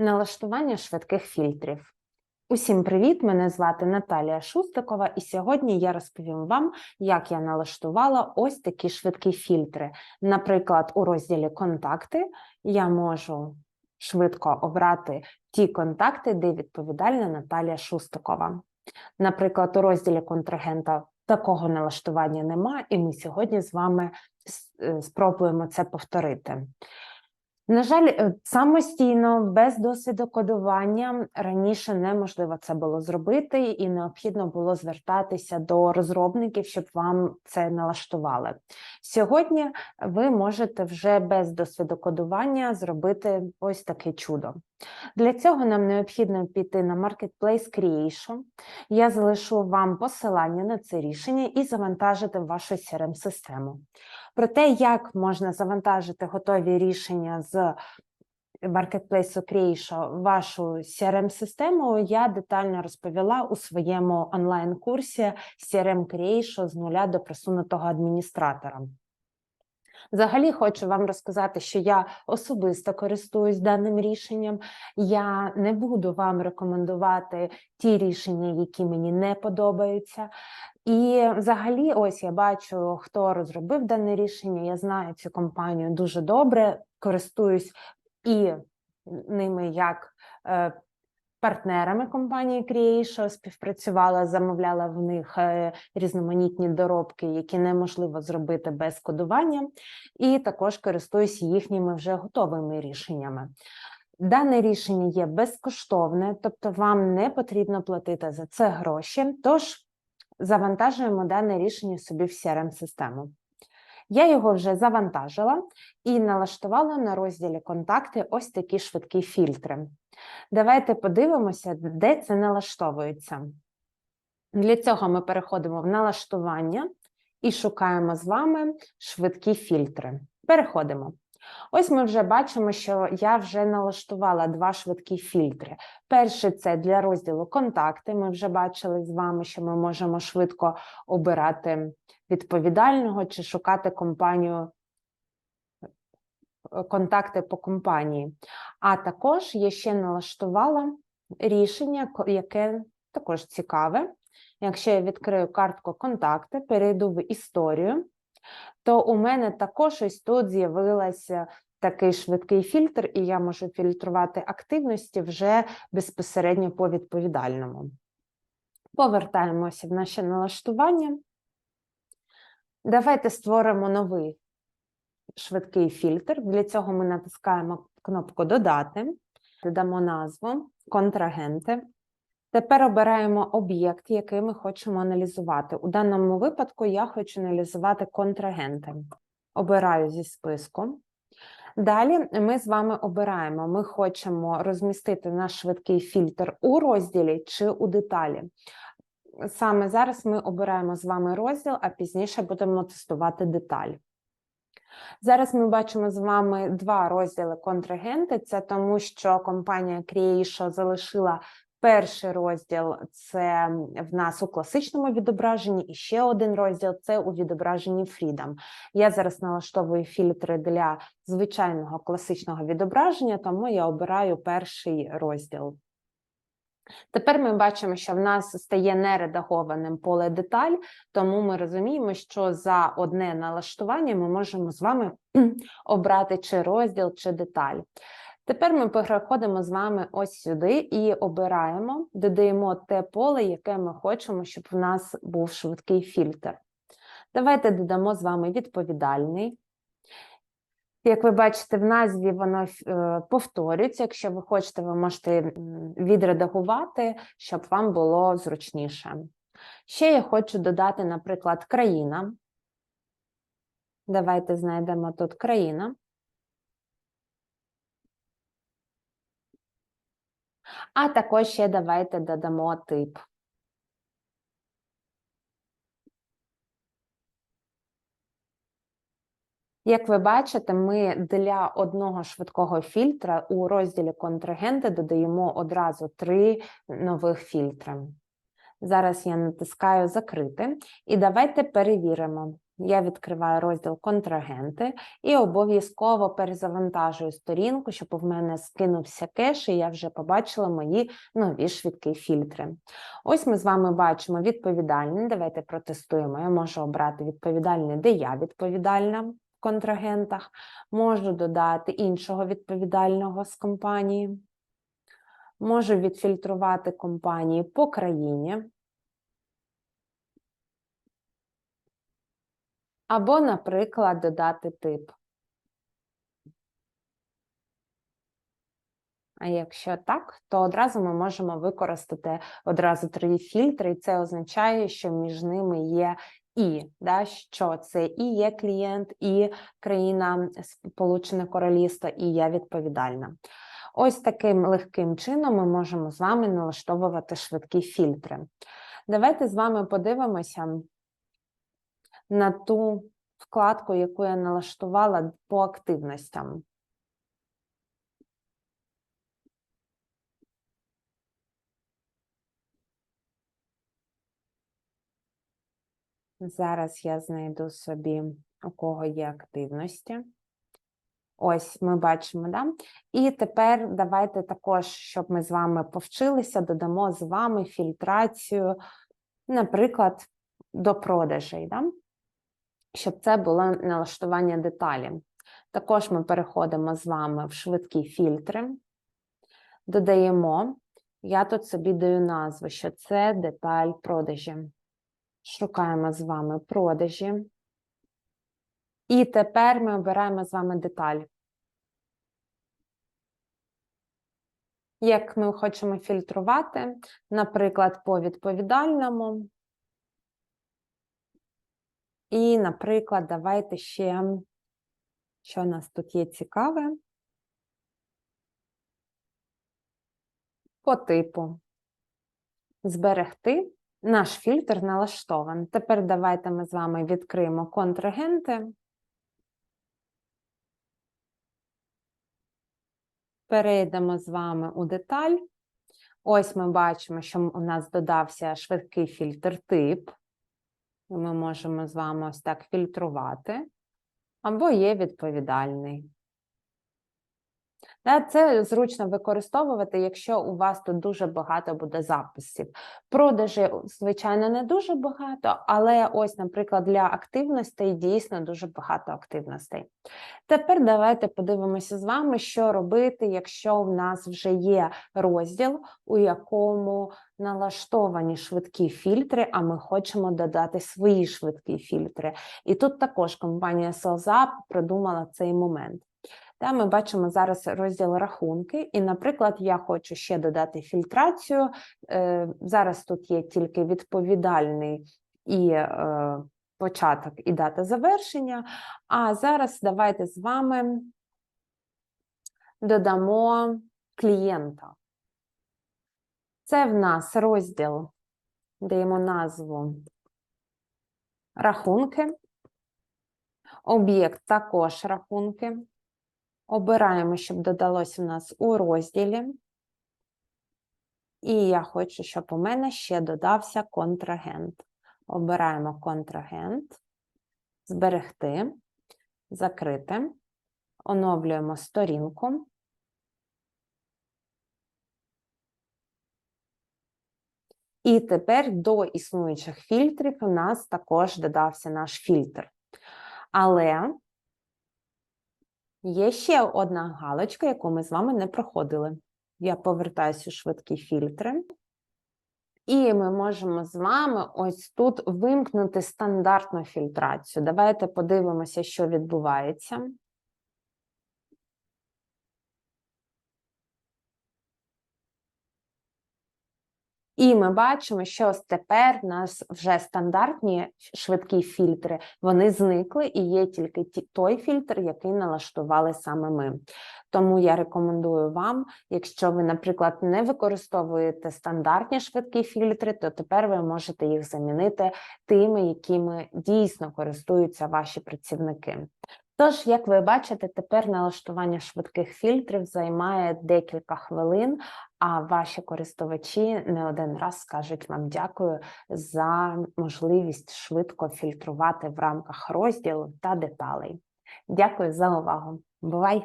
Налаштування швидких фільтрів. Усім привіт! Мене звати Наталія Шустикова, і сьогодні я розповім вам, як я налаштувала ось такі швидкі фільтри. Наприклад, у розділі Контакти я можу швидко обрати ті контакти, де відповідальна Наталія Шустикова. Наприклад, у розділі контрагента такого налаштування нема, і ми сьогодні з вами е, спробуємо це повторити. На жаль, е, самостійно, без досвіду кодування раніше неможливо це було зробити, і необхідно було звертатися до розробників, щоб вам це налаштували. Сьогодні ви можете вже без досвіду кодування зробити ось таке чудо. Для цього нам необхідно піти на Marketplace Creation. Я залишу вам посилання на це рішення і завантажити вашу CRM-систему. Про те, як можна завантажити готові рішення з Marketplace Creation вашу CRM-систему, я детально розповіла у своєму онлайн-курсі CRM Creation з нуля до просунутого адміністратора. Взагалі хочу вам розказати, що я особисто користуюсь даним рішенням. Я не буду вам рекомендувати ті рішення, які мені не подобаються. І взагалі, ось я бачу, хто розробив дане рішення. Я знаю цю компанію дуже добре, користуюсь і ними як е, партнерами компанії Creation, співпрацювала, замовляла в них е, різноманітні доробки, які неможливо зробити без кодування, і також користуюсь їхніми вже готовими рішеннями. Дане рішення є безкоштовне, тобто вам не потрібно платити за це гроші. Тож завантажуємо дане рішення собі в CRM-систему. Я його вже завантажила і налаштувала на розділі контакти ось такі швидкі фільтри. Давайте подивимося, де це налаштовується. Для цього ми переходимо в налаштування і шукаємо з вами швидкі фільтри. Переходимо. Ось ми вже бачимо, що я вже налаштувала два швидкі фільтри. Перший це для розділу контакти. Ми вже бачили з вами, що ми можемо швидко обирати відповідального чи шукати компанію, е, контакти по компанії. А також я ще налаштувала рішення, яке також цікаве. Якщо я відкрию картку контакти, перейду в історію, то у мене також ось тут з'явилася такий швидкий фільтр, і я можу фільтрувати активності вже безпосередньо по відповідальному. Повертаємося в наше налаштування. Давайте створимо новий швидкий фільтр. Для цього ми натискаємо кнопку Додати, додамо назву контрагенти. Тепер обираємо об'єкт, який ми хочемо аналізувати. У даному випадку я хочу аналізувати контрагенти. Обираю зі списку. Далі ми з вами обираємо, ми хочемо розмістити наш швидкий фільтр у розділі чи у деталі. Саме зараз ми обираємо з вами розділ, а пізніше будемо тестувати деталь. Зараз ми бачимо з вами два розділи контрагенти. Це тому, що компанія Creation залишила перший розділ це в нас у класичному відображенні, і ще один розділ це у відображенні Freedom. Я зараз налаштовую фільтри для звичайного класичного відображення, тому я обираю перший розділ. Тепер ми бачимо, що в нас стає нередагованим поле деталь, тому ми розуміємо, що за одне налаштування ми можемо з вами обрати чи розділ, чи деталь. Тепер ми переходимо з вами ось сюди і обираємо, додаємо те поле, яке ми хочемо, щоб в нас був швидкий фільтр. Давайте додамо з вами відповідальний. Як ви бачите, в назві воно е, повторюється. Якщо ви хочете, ви можете відредагувати, щоб вам було зручніше. Ще я хочу додати, наприклад, країна. Давайте знайдемо тут країна. А також ще давайте додамо тип. Як ви бачите, ми для одного швидкого фільтра у розділі контрагенти додаємо одразу три нових фільтри. Зараз я натискаю закрити, і давайте перевіримо. Я відкриваю розділ контрагенти і обов'язково перезавантажую сторінку, щоб в мене скинувся кеш, і я вже побачила мої нові швидкі фільтри. Ось ми з вами бачимо відповідальний. Давайте протестуємо. Я можу обрати відповідальний, де я відповідальна в контрагентах, можу додати іншого відповідального з компанії. Можу відфільтрувати компанії по країні. Або, наприклад, додати тип. А якщо так, то одразу ми можемо використати одразу три фільтри, і це означає, що між ними є і, да, що це і є клієнт, і країна Сполучене Королівство, і я відповідальна. Ось таким легким чином ми можемо з вами налаштовувати швидкі фільтри. Давайте з вами подивимося на ту вкладку, яку я налаштувала по активностям. Зараз я знайду собі, у кого є активності. Ось ми бачимо, да? І тепер давайте також, щоб ми з вами повчилися, додамо з вами фільтрацію, наприклад, до продажей, да? Щоб це було налаштування деталі. Також ми переходимо з вами в швидкі фільтри, додаємо, я тут собі даю назву, що це деталь продажі. Шукаємо з вами продажі. І тепер ми обираємо з вами деталь. Як ми хочемо фільтрувати, наприклад, по відповідальному. І, наприклад, давайте ще, що у нас тут є цікаве, по типу. Зберегти. Наш фільтр налаштований. Тепер давайте ми з вами відкриємо контрагенти. Перейдемо з вами у деталь. Ось ми бачимо, що у нас додався швидкий фільтр тип. Ми можемо з вами ось так фільтрувати, або є відповідальний. Це зручно використовувати, якщо у вас тут дуже багато буде записів. Продажі, звичайно, не дуже багато, але ось, наприклад, для активностей дійсно дуже багато активностей. Тепер давайте подивимося з вами, що робити, якщо в нас вже є розділ, у якому налаштовані швидкі фільтри, а ми хочемо додати свої швидкі фільтри. І тут також компанія SalesUp придумала цей момент. Та ми бачимо зараз розділ рахунки, і, наприклад, я хочу ще додати фільтрацію. Е, зараз тут є тільки відповідальний і е, початок і дата завершення. А зараз давайте з вами додамо клієнта. Це в нас розділ, даємо назву рахунки. Об'єкт також рахунки. Обираємо, щоб додалось у нас у розділі. І я хочу, щоб у мене ще додався контрагент. Обираємо контрагент, зберегти, закрити, оновлюємо сторінку. І тепер до існуючих фільтрів у нас також додався наш фільтр. Але Є ще одна галочка, яку ми з вами не проходили. Я повертаюся у швидкі фільтри. І ми можемо з вами ось тут вимкнути стандартну фільтрацію. Давайте подивимося, що відбувається. І ми бачимо, що тепер у нас вже стандартні швидкі фільтри, вони зникли, і є тільки той фільтр, який налаштували саме ми. Тому я рекомендую вам, якщо ви, наприклад, не використовуєте стандартні швидкі фільтри, то тепер ви можете їх замінити тими, якими дійсно користуються ваші працівники. Тож, як ви бачите, тепер налаштування швидких фільтрів займає декілька хвилин, а ваші користувачі не один раз скажуть вам дякую за можливість швидко фільтрувати в рамках розділу та деталей. Дякую за увагу. Бувай!